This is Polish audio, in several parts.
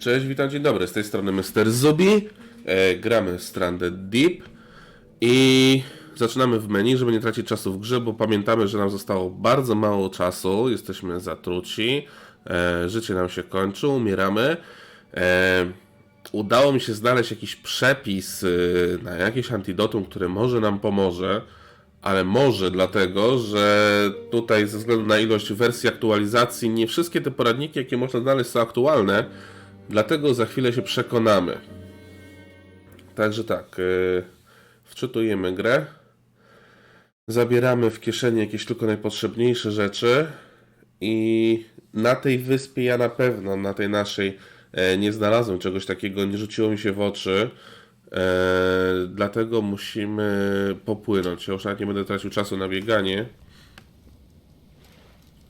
Cześć, witam, dzień dobry. Z tej strony Mr. Zubi. E, gramy Stranded Deep i zaczynamy w menu, żeby nie tracić czasu w grze, bo pamiętamy, że nam zostało bardzo mało czasu. Jesteśmy zatruci. E, życie nam się kończy, umieramy. E, udało mi się znaleźć jakiś przepis y, na jakieś antidotum, które może nam pomoże. Ale może dlatego, że tutaj ze względu na ilość wersji aktualizacji nie wszystkie te poradniki, jakie można znaleźć są aktualne, dlatego za chwilę się przekonamy. Także tak, yy, wczytujemy grę, zabieramy w kieszeni jakieś tylko najpotrzebniejsze rzeczy i na tej wyspie ja na pewno, na tej naszej e, nie znalazłem czegoś takiego, nie rzuciło mi się w oczy. E, dlatego musimy popłynąć. Ja już nawet nie będę tracił czasu na bieganie.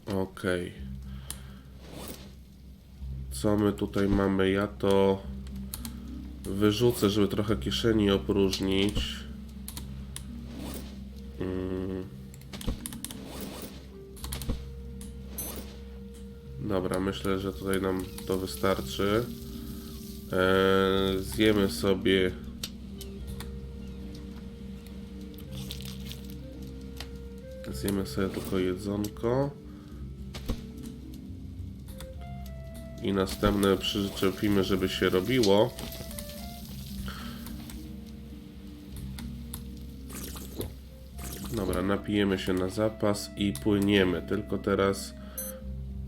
Okej. Co my tutaj mamy? Ja to wyrzucę, żeby trochę kieszeni opróżnić. Mm. Dobra, myślę, że tutaj nam to wystarczy. Eee, zjemy sobie zjemy sobie tylko jedzonko i następne przyczepimy, żeby się robiło dobra, napijemy się na zapas i płyniemy, tylko teraz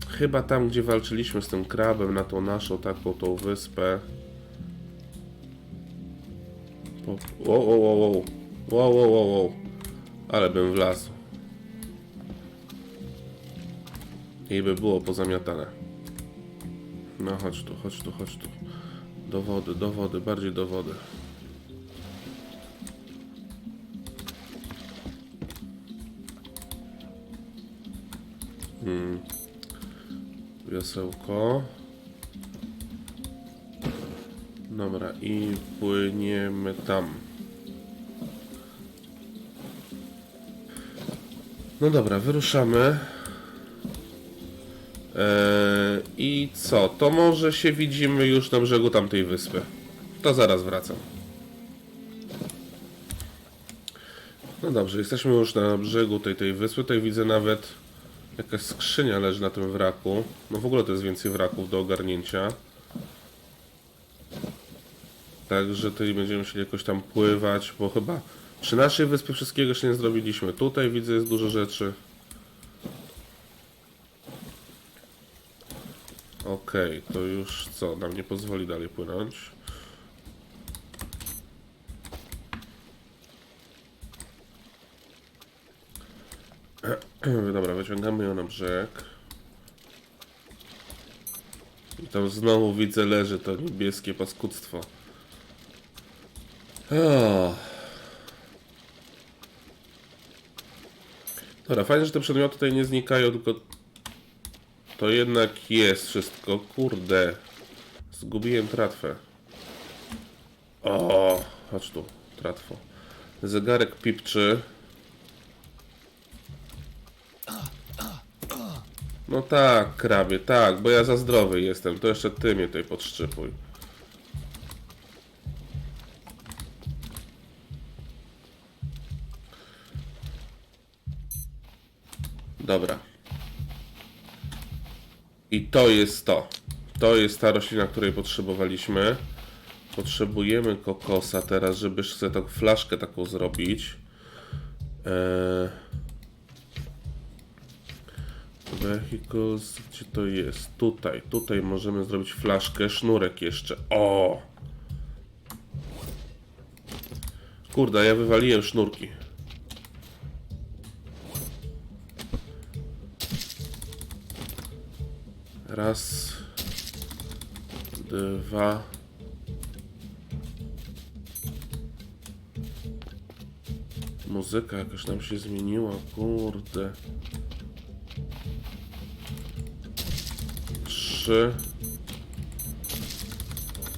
chyba tam, gdzie walczyliśmy z tym krabem na tą naszą taką tą wyspę. Wow, wow, wow, wow. Wow, wow, wow, wow. Ale bym wlazł. I by było pozamiatane. No chodź tu, chodź tu, chodź tu. Do wody, do wody, bardziej do wody. Hmm. Wiosełko. Dobra, i płyniemy tam. No dobra, wyruszamy. Eee, I co? To może się widzimy już na brzegu tamtej wyspy. To zaraz wracam. No dobrze, jesteśmy już na brzegu tej, tej wyspy. Tutaj widzę nawet jakaś skrzynia leży na tym wraku. No w ogóle to jest więcej wraków do ogarnięcia. Także tutaj będziemy musieli jakoś tam pływać, bo chyba przy naszej wyspie wszystkiego jeszcze nie zrobiliśmy. Tutaj widzę jest dużo rzeczy. Okej, to już co? Nam nie pozwoli dalej płynąć. Dobra, wyciągamy ją na brzeg. I tam znowu widzę leży to niebieskie paskudztwo. Dobra, fajnie, że te przedmioty tutaj nie znikają, tylko to jednak jest wszystko. Kurde. Zgubiłem tratwę. O, chodź tu, tratwo. Zegarek pipczy. No tak, krabie, tak, bo ja za zdrowy jestem. To jeszcze ty mnie tutaj podszczypuj. Dobra. I to jest to. To jest ta roślina, której potrzebowaliśmy. Potrzebujemy kokosa teraz, żeby sobie tą flaszkę taką zrobić. Eee... Vehicles, gdzie to jest? Tutaj, tutaj możemy zrobić flaszkę, sznurek jeszcze. O! Kurde, ja wywaliłem sznurki. Raz, dwa. Muzyka jakaś nam się zmieniła, kurde. Trzy.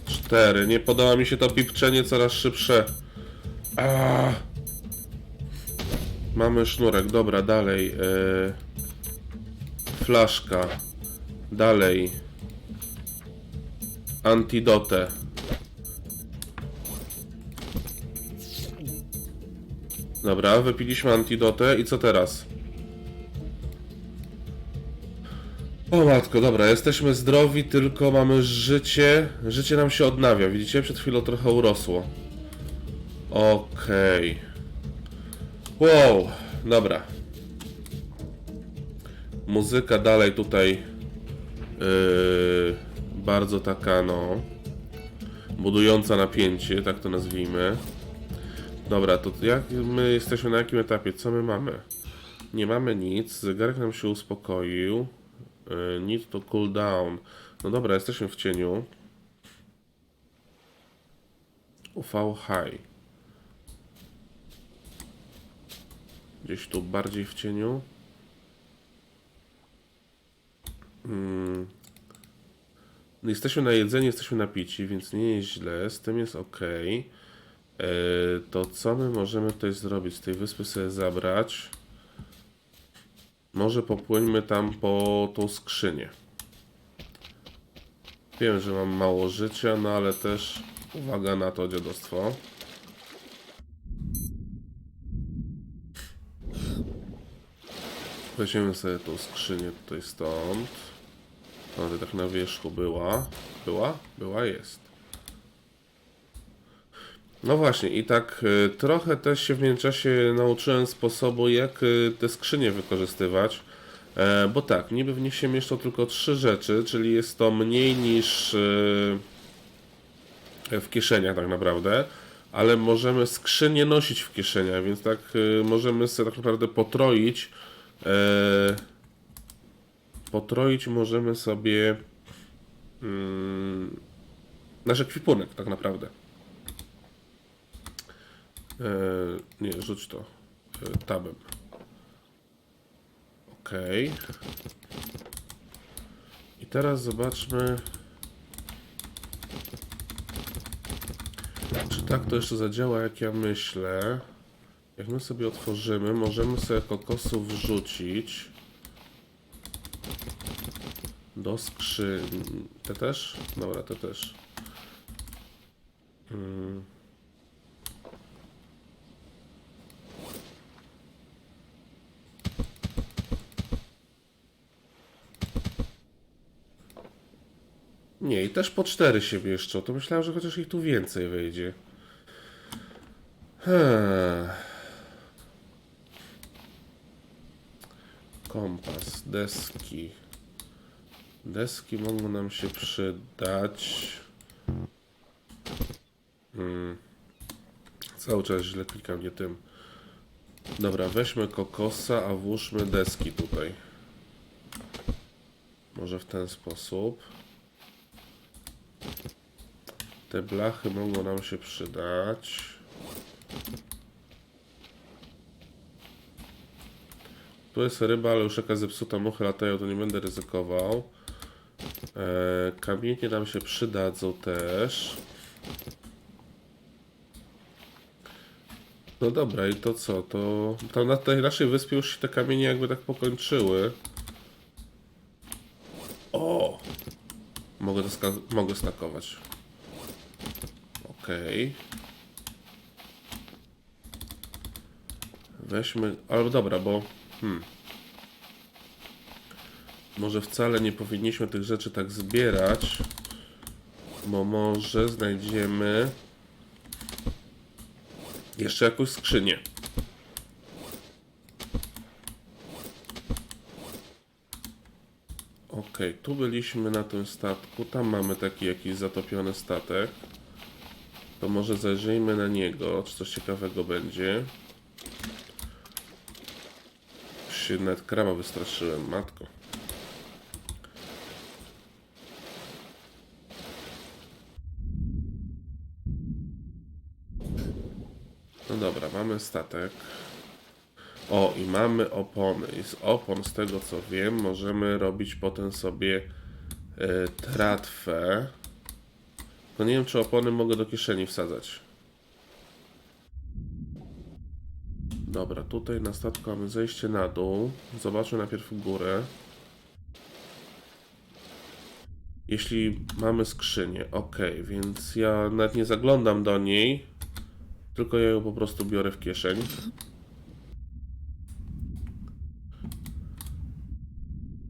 Cztery. Nie podoba mi się to pipczenie coraz szybsze. A. Mamy sznurek, dobra, dalej. Yy. Flaszka. Dalej. antidotę. Dobra, wypiliśmy antidotę i co teraz? O matko, dobra, jesteśmy zdrowi, tylko mamy życie. Życie nam się odnawia, widzicie? Przed chwilą trochę urosło. Okej. Wow, dobra. Muzyka dalej tutaj yy, bardzo taka, no, budująca napięcie, tak to nazwijmy. Dobra, to jak my jesteśmy na jakim etapie? Co my mamy? Nie mamy nic, zegarek nam się uspokoił. Yy, need to cool down. No dobra, jesteśmy w cieniu. UV high. Gdzieś tu bardziej w cieniu. Mm. No jesteśmy na jedzeniu, jesteśmy na pici, więc nie jest źle. Z tym jest ok. To co my możemy tutaj zrobić? Z tej wyspy sobie zabrać. Może popłyńmy tam po tą skrzynię. Wiem, że mam mało życia, no ale też uwaga na to dziadostwo. Weźmiemy sobie tą skrzynię tutaj stąd. Ona tak na wierzchu była. Była? Była, jest. No właśnie, i tak y, trochę też się w międzyczasie nauczyłem sposobu, jak y, te skrzynie wykorzystywać. E, bo tak, niby w nich się mieszczą tylko trzy rzeczy, czyli jest to mniej niż y, w kieszeniach tak naprawdę, ale możemy skrzynię nosić w kieszeniach, więc tak możemy sobie tak naprawdę potroić e, potroić możemy sobie mm, nasz ekwipunek tak naprawdę. E, nie, rzuć to e, tabem. Ok. I teraz zobaczmy, czy tak to jeszcze zadziała, jak ja myślę. Jak my sobie otworzymy, możemy sobie kokosów wrzucić do skrzyni. Te też? Dobra, te też. Mm. Nie, i też po cztery się mieszczą. To myślałem, że chociaż ich tu więcej wejdzie. Hmm. Kompas, deski. Deski mogą nam się przydać. Hmm. Cały czas źle klikam, nie tym. Dobra, weźmy kokosa, a włóżmy deski tutaj. Może w ten sposób. Te blachy mogą nam się przydać. Tu jest ryba, ale już jaka zepsuta, muchy latają, to nie będę ryzykował. E, kamienie nam się przydadzą też. No dobra, i to co? To na tej naszej wyspie już się te kamienie jakby tak pokończyły. O! Mogę, mogę stakować. Okej. Weźmy. Ale dobra, bo. Hmm. Może wcale nie powinniśmy tych rzeczy tak zbierać. Bo może znajdziemy. Jeszcze jakąś skrzynię. Okej, tu byliśmy na tym statku. Tam mamy taki jakiś zatopiony statek. To może zajrzyjmy na niego, czy coś ciekawego będzie. Się nawet kraba wystraszyłem, matko. No dobra, mamy statek. O, i mamy opony. I z opon, z tego co wiem, możemy robić potem sobie e, tratwę. No nie wiem, czy opony mogę do kieszeni wsadzać. Dobra, tutaj na statku mamy zejście na dół. Zobaczmy najpierw górę. Jeśli mamy skrzynię, ok, więc ja nawet nie zaglądam do niej, tylko ja ją po prostu biorę w kieszeń.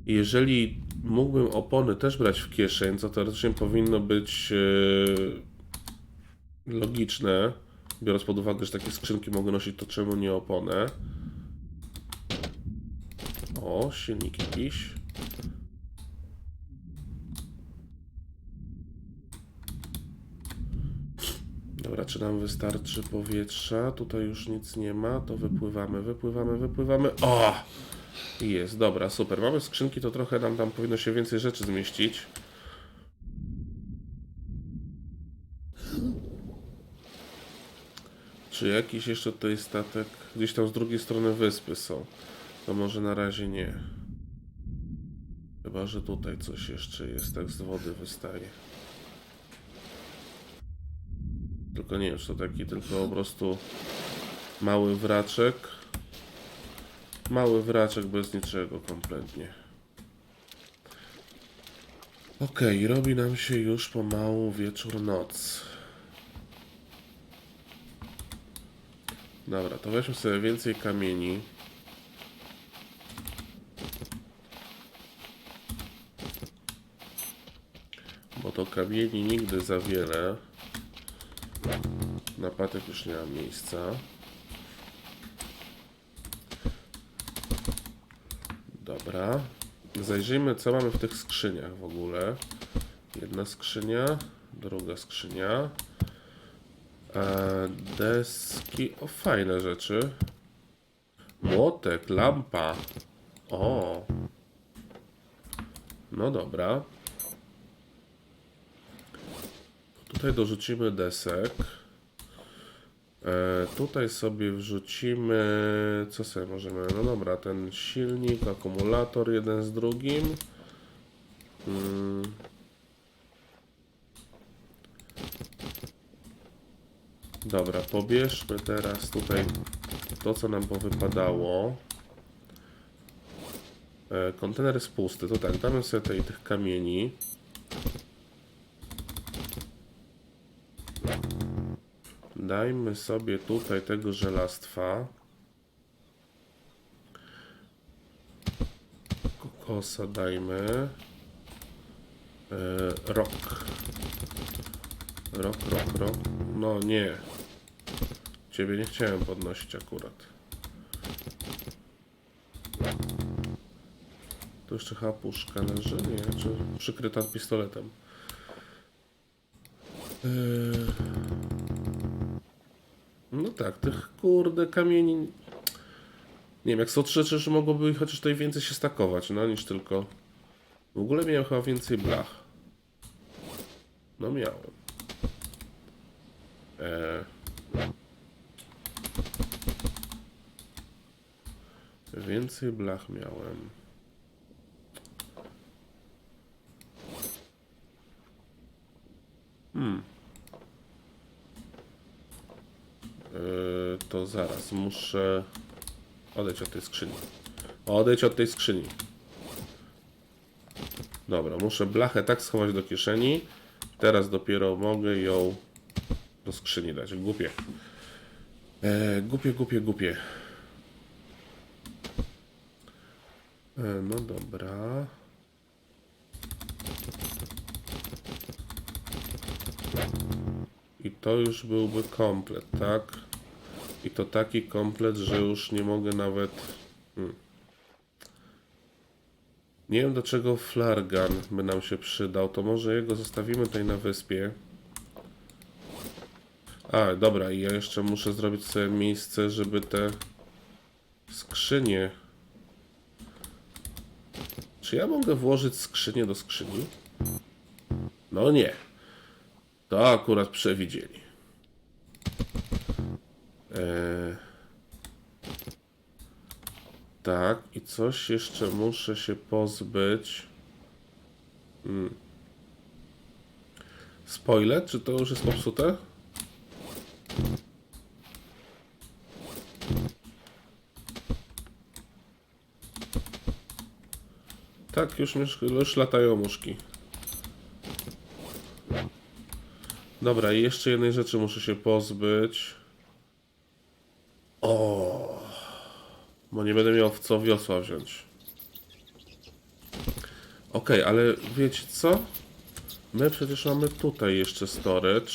Jeżeli mógłbym opony też brać w kieszeń, co teoretycznie powinno być e, logiczne, biorąc pod uwagę, że takie skrzynki mogą nosić, to czemu nie oponę? O, silnik jakiś. Dobra, czy nam wystarczy powietrza? Tutaj już nic nie ma, to wypływamy, wypływamy, wypływamy. O! Jest, dobra, super. Mamy skrzynki, to trochę nam tam powinno się więcej rzeczy zmieścić. Czy jakiś jeszcze tutaj statek gdzieś tam z drugiej strony wyspy są? To może na razie nie. Chyba, że tutaj coś jeszcze jest, tak z wody wystaje. Tylko nie to taki tylko po prostu mały wraczek. Mały wraczek bez niczego kompletnie. Okej, robi nam się już pomału wieczór, noc. Dobra, to weźmy sobie więcej kamieni. Bo to kamieni nigdy za wiele. Na patek już nie ma miejsca. Dobra. Zajrzyjmy, co mamy w tych skrzyniach w ogóle. Jedna skrzynia, druga skrzynia. E, deski. O, fajne rzeczy. Młotek, lampa. O. No dobra. Tutaj dorzucimy desek. E, tutaj sobie wrzucimy. Co sobie możemy? No dobra, ten silnik, akumulator jeden z drugim. Mm. Dobra, pobierzmy teraz tutaj to, co nam powypadało. E, kontener jest pusty, to tak, damy sobie tutaj tych kamieni. Dajmy sobie tutaj tego żelastwa. Kokosa dajmy. E, rok. Rok, rok, rok. No nie. Ciebie nie chciałem podnosić akurat. Tu jeszcze chyba puszka leży, nie? Czy przykryta pistoletem? Yy... No tak, tych kurde kamieni... Nie wiem, jak są trzy rzeczy, mogłoby chociaż tutaj więcej się stakować, no niż tylko... W ogóle miałem chyba więcej blach. No miałem. Eee... Więcej blach miałem. Hmm. Yy, to zaraz muszę odejdź od tej skrzyni. Odejdź od tej skrzyni. Dobra, muszę blachę tak schować do kieszeni. Teraz dopiero mogę ją do skrzyni dać. Głupie. E, głupie, głupie, głupie. E, no dobra. I to już byłby komplet, tak? I to taki komplet, że już nie mogę nawet... Hmm. Nie wiem do czego flargan by nam się przydał, to może jego zostawimy tutaj na wyspie. A, dobra, i ja jeszcze muszę zrobić sobie miejsce, żeby te skrzynie... Czy ja mogę włożyć skrzynię do skrzyni? No nie. To akurat przewidzieli. Eee... Tak, i coś jeszcze muszę się pozbyć. Hmm. Spoiler, czy to już jest popsute? Tak, już, już latają muszki. Dobra, i jeszcze jednej rzeczy muszę się pozbyć. O, bo nie będę miał w co wiosła wziąć. Okej, ale wiecie co? My przecież mamy tutaj jeszcze storage,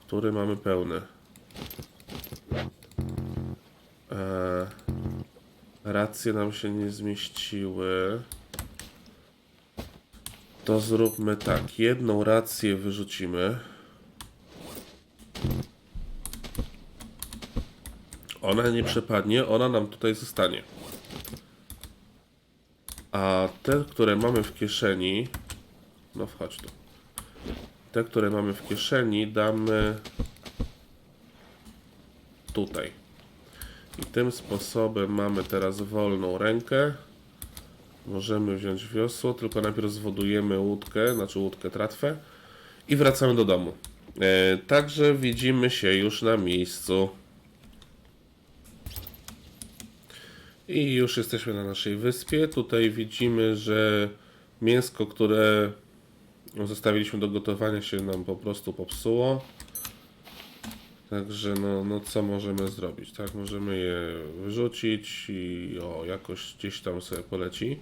który mamy pełny. Eee, racje nam się nie zmieściły. To zróbmy tak. Jedną rację wyrzucimy. Ona nie przepadnie, ona nam tutaj zostanie. A te, które mamy w kieszeni. No wchodź tu. Te, które mamy w kieszeni, damy tutaj. I tym sposobem mamy teraz wolną rękę. Możemy wziąć wiosło, tylko najpierw zwodujemy łódkę, znaczy łódkę tratwę i wracamy do domu. E, także widzimy się już na miejscu. I już jesteśmy na naszej wyspie. Tutaj widzimy, że mięsko, które zostawiliśmy do gotowania się nam po prostu popsuło. Także no, no co możemy zrobić, tak? Możemy je wyrzucić i o, jakoś gdzieś tam sobie poleci.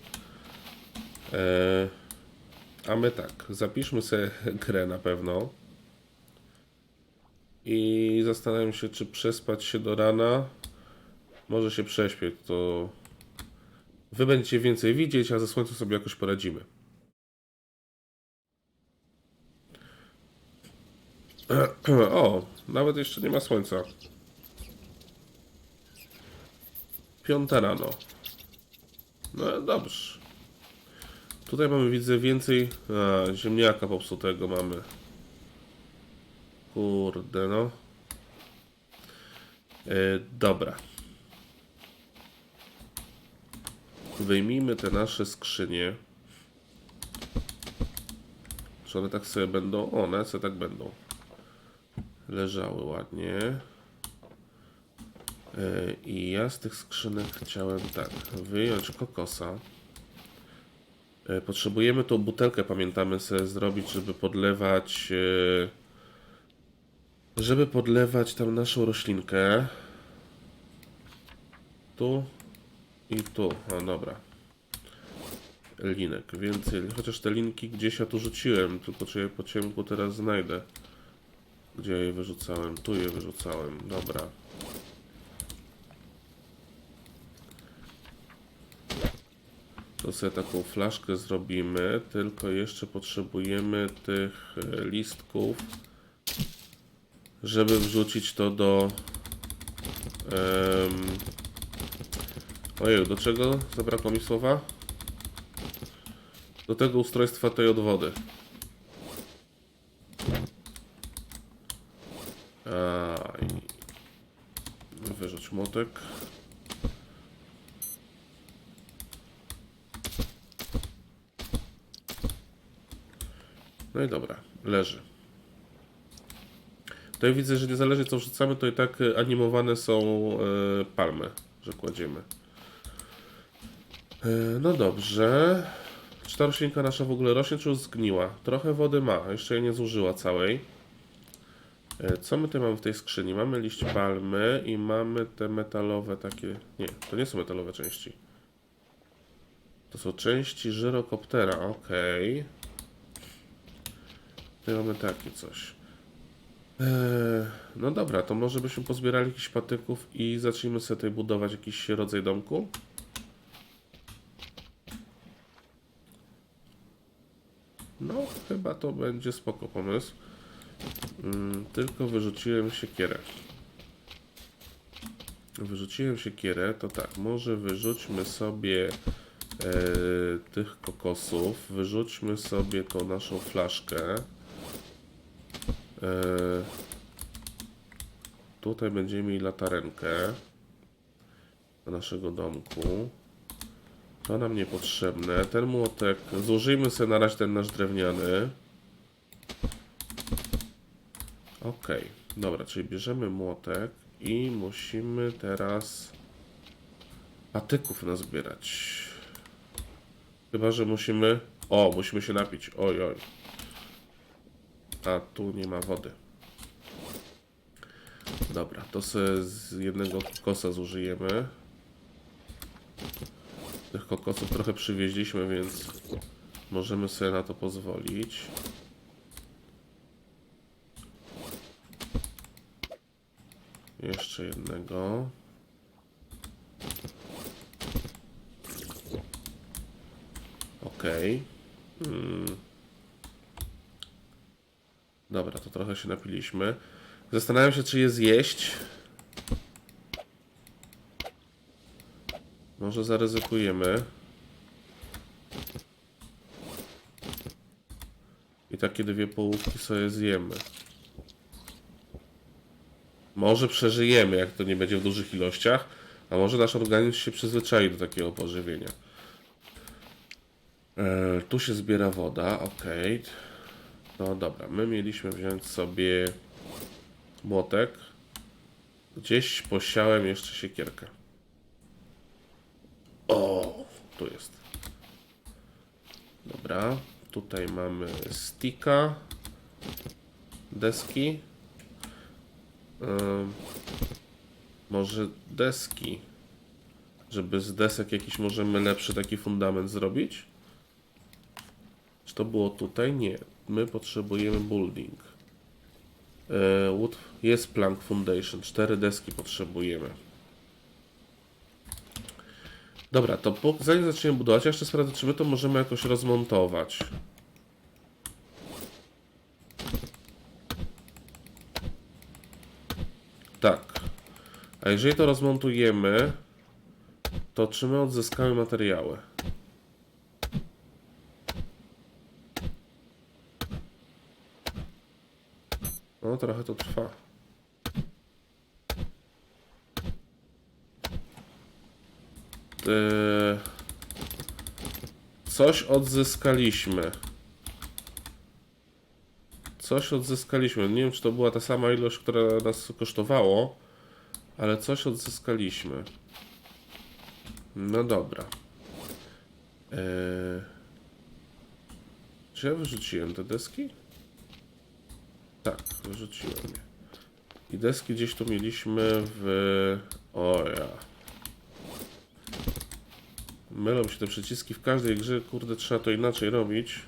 E, a my tak, zapiszmy sobie grę na pewno. I zastanawiam się, czy przespać się do rana. Może się prześpię, to wy będziecie więcej widzieć, a ze słońcem sobie jakoś poradzimy. O, nawet jeszcze nie ma słońca. Piąta rano. No dobrze. Tutaj mamy, widzę, więcej a, ziemniaka popsutego mamy. Kurde, no. E, dobra. Wyjmijmy te nasze skrzynie. Czy one tak sobie będą? One sobie tak będą. Leżały ładnie. E, I ja z tych skrzynek chciałem tak, wyjąć kokosa. E, Potrzebujemy tą butelkę, pamiętamy sobie zrobić, żeby podlewać e, żeby podlewać tam naszą roślinkę. Tu i tu. A dobra. Linek, więcej. Chociaż te linki gdzieś ja tu rzuciłem, tylko czy je po ciemku teraz znajdę. Gdzie je wyrzucałem? Tu je wyrzucałem. Dobra. To sobie taką flaszkę zrobimy, tylko jeszcze potrzebujemy tych e, listków, żeby wrzucić to do... Um, ojej, do czego zabrakło mi słowa? Do tego ustrojstwa tej odwody. A, i wyrzuć młotek. No i dobra, leży. Tutaj widzę, że niezależnie co wrzucamy, to i tak animowane są e, palmy, że kładziemy. E, no dobrze. Czy ta roślinka nasza w ogóle rośnie, czy już zgniła? Trochę wody ma, jeszcze jej nie zużyła całej. E, Co my tutaj mamy w tej skrzyni? Mamy liść palmy i mamy te metalowe takie... Nie, to nie są metalowe części. To są części żyrokoptera, okej. Tutaj mamy takie coś. Eee, no dobra, to może byśmy pozbierali jakichś patyków i zacznijmy sobie tutaj budować jakiś rodzaj domku. No, chyba to będzie spoko pomysł. Mm, tylko wyrzuciłem siekierę. Wyrzuciłem siekierę, to tak, może wyrzućmy sobie e, tych kokosów, wyrzućmy sobie tą naszą flaszkę. E, tutaj będziemy mieli latarenkę do naszego domku. To nam niepotrzebne. Ten młotek, złożyjmy sobie na razie ten nasz drewniany. Okej, dobra, czyli bierzemy młotek i musimy teraz patyków nazbierać. Chyba, że musimy... O, musimy się napić. Oj, oj. A tu nie ma wody. Dobra, to sobie z jednego kokosa zużyjemy. Tych kokosów trochę przywieźliśmy, więc możemy sobie na to pozwolić. Jeszcze jednego. Okej. Hmm. Dobra, to trochę się napiliśmy. Zastanawiam się, czy je zjeść. Może zaryzykujemy. I takie dwie połówki sobie zjemy. Może przeżyjemy, jak to nie będzie w dużych ilościach, a może nasz organizm się przyzwyczai do takiego pożywienia. E, tu się zbiera woda, ok. No dobra, my mieliśmy wziąć sobie młotek. Gdzieś posiałem jeszcze siekierkę. O, tu jest. Dobra, tutaj mamy sticka, deski. Może deski, żeby z desek jakiś możemy lepszy taki fundament zrobić? Czy to było tutaj? Nie. My potrzebujemy building. E, jest plank foundation. Cztery deski potrzebujemy. Dobra, to po, zanim zaczniemy budować, jeszcze sprawdzę, czy my to możemy jakoś rozmontować. Tak. A jeżeli to rozmontujemy, to czy my odzyskamy materiały? No, trochę to trwa. Coś odzyskaliśmy. Coś odzyskaliśmy. Nie wiem, czy to była ta sama ilość, która nas kosztowało, ale coś odzyskaliśmy. No dobra. Eee, czy ja wyrzuciłem te deski? Tak, wyrzuciłem je. I deski gdzieś tu mieliśmy w... O ja. Mylą się te przyciski w każdej grze, kurde, trzeba to inaczej robić.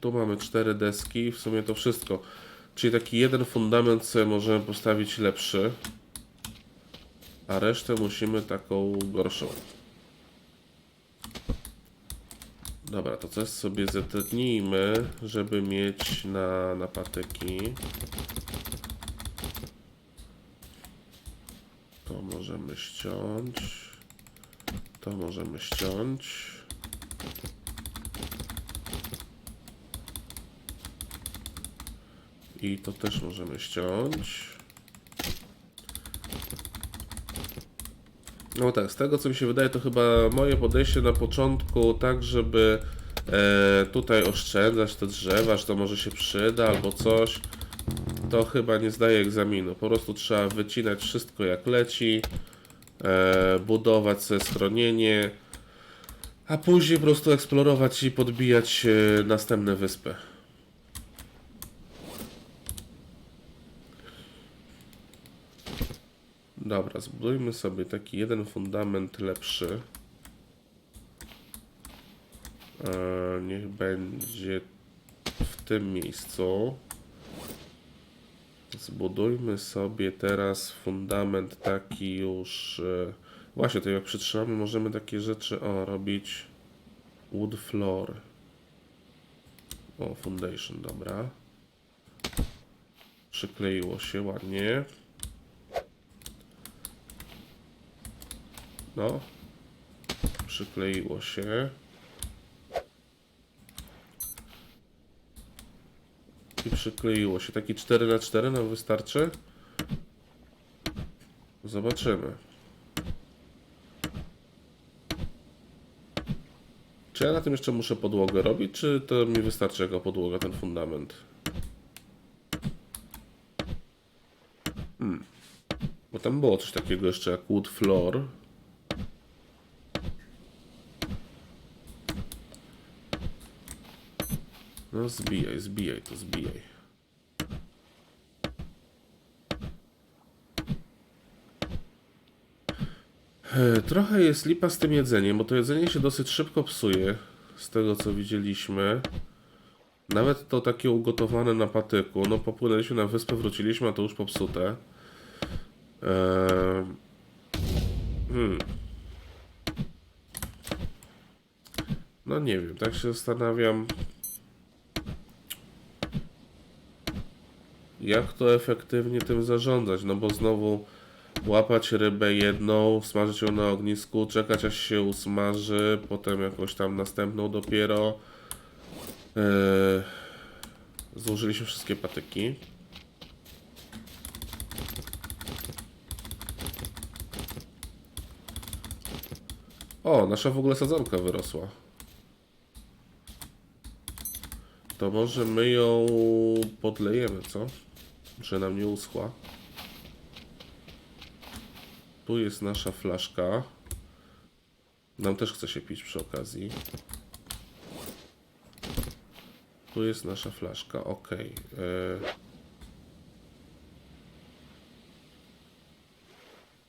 Tu mamy cztery deski, w sumie to wszystko. Czyli taki jeden fundament sobie możemy postawić lepszy, a resztę musimy taką gorszą. Dobra, to coś sobie zetnijmy, żeby mieć na, na patyki. To możemy ściąć. To możemy ściąć. I to też możemy ściąć. No tak, z tego co mi się wydaje, to chyba moje podejście na początku, tak żeby e, tutaj oszczędzać te drzewa, że to może się przyda albo coś, to chyba nie zdaje egzaminu. Po prostu trzeba wycinać wszystko jak leci, e, budować sobie schronienie, a później po prostu eksplorować i podbijać e, następne wyspy. Dobra, zbudujmy sobie taki jeden fundament lepszy. E, niech będzie w tym miejscu. Zbudujmy sobie teraz fundament taki już. E, właśnie, to jak przytrzymamy, możemy takie rzeczy o robić. Wood floor. O, foundation, dobra. Przykleiło się ładnie. No. Przykleiło się. I przykleiło się. Taki 4 na 4 nam wystarczy? Zobaczymy. Czy ja na tym jeszcze muszę podłogę robić, czy to mi wystarczy jako podłoga ten fundament? Hmm. Bo tam było coś takiego jeszcze jak wood floor. No zbijaj, zbijaj to, zbijaj. E, Trochę jest lipa z tym jedzeniem, bo to jedzenie się dosyć szybko psuje, z tego co widzieliśmy. Nawet to takie ugotowane na patyku, no popłynęliśmy na wyspę, wróciliśmy, a to już popsute. Eee... Hmm. No nie wiem, tak się zastanawiam. Jak to efektywnie tym zarządzać? No bo znowu łapać rybę jedną, smażyć ją na ognisku, czekać aż się usmaży, potem jakąś tam następną dopiero. Eee, złożyliśmy wszystkie patyki. O, nasza w ogóle sadzonka wyrosła. To może my ją podlejemy, co? Że nam nie uschła. Tu jest nasza flaszka. Nam też chce się pić przy okazji. Tu jest nasza flaszka, ok. E...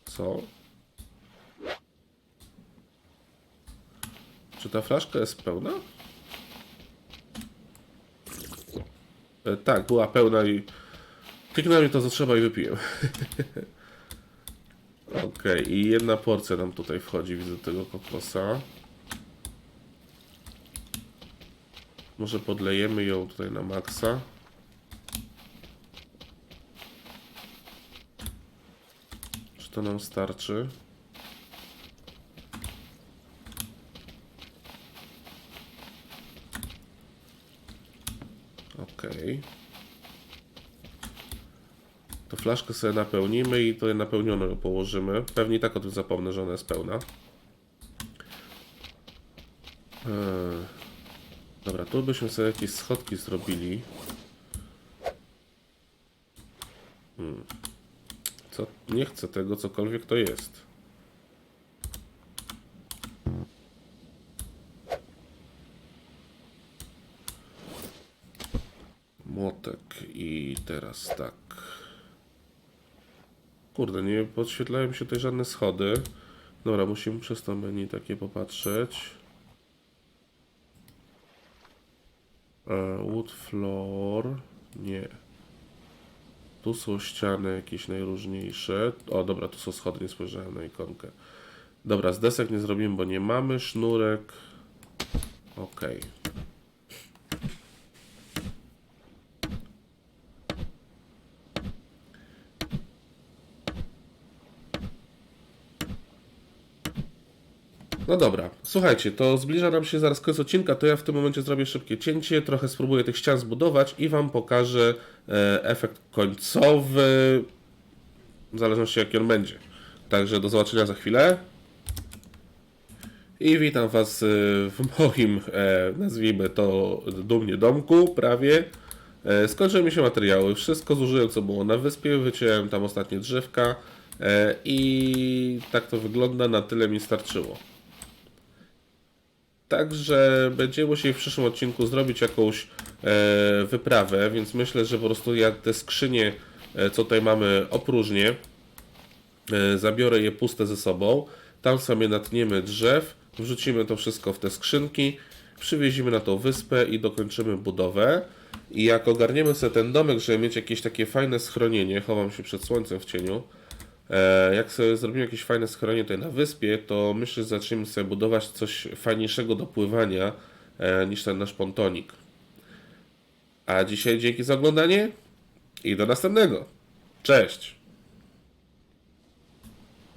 Co? Czy ta flaszka jest pełna? E, tak, była pełna i kliknąłem to co trzeba i wypiłem. Okej, i jedna porcja nam tutaj wchodzi, widzę tego kokosa. Może podlejemy ją tutaj na maksa. Czy to nam starczy? Okej. To flaszkę sobie napełnimy i to napełnioną ją położymy. Pewnie tak o tym zapomnę, że ona jest pełna. Eee. Dobra, tu byśmy sobie jakieś schodki zrobili. Hmm. Co? Nie chcę tego, cokolwiek to jest. Młotek i teraz tak. Kurde, nie podświetlają się tutaj żadne schody. Dobra, musimy przez to menu takie popatrzeć. E, wood floor. Nie. Tu są ściany jakieś najróżniejsze. O, dobra, tu są schody, nie spojrzałem na ikonkę. Dobra, z desek nie zrobimy, bo nie mamy. Sznurek. Okej. No dobra, słuchajcie, to zbliża nam się zaraz koniec odcinka, to ja w tym momencie zrobię szybkie cięcie, trochę spróbuję tych ścian zbudować i Wam pokażę e, efekt końcowy, w zależności jaki on będzie. Także do zobaczenia za chwilę. I witam Was e, w moim, e, nazwijmy to, dumnie domku, prawie. Skończyły mi się materiały, wszystko zużyłem co było na wyspie, wyciąłem tam ostatnie drzewka i tak to wygląda, na tyle mi starczyło. Także będziemy musieli w przyszłym odcinku zrobić jakąś e, wyprawę, więc myślę, że po prostu ja te skrzynie, e, co tutaj mamy, opróżnię. E, zabiorę je puste ze sobą. Tam sobie natniemy drzew, wrzucimy to wszystko w te skrzynki, przywieziemy na tą wyspę i dokończymy budowę. I jak ogarniemy sobie ten domek, żeby mieć jakieś takie fajne schronienie, chowam się przed słońcem w cieniu, Jak sobie zrobimy jakieś fajne schronienie tutaj na wyspie, to myślę, że zaczniemy sobie budować coś fajniejszego do pływania e, niż ten nasz pontonik. A dzisiaj dzięki za oglądanie i do następnego. Cześć!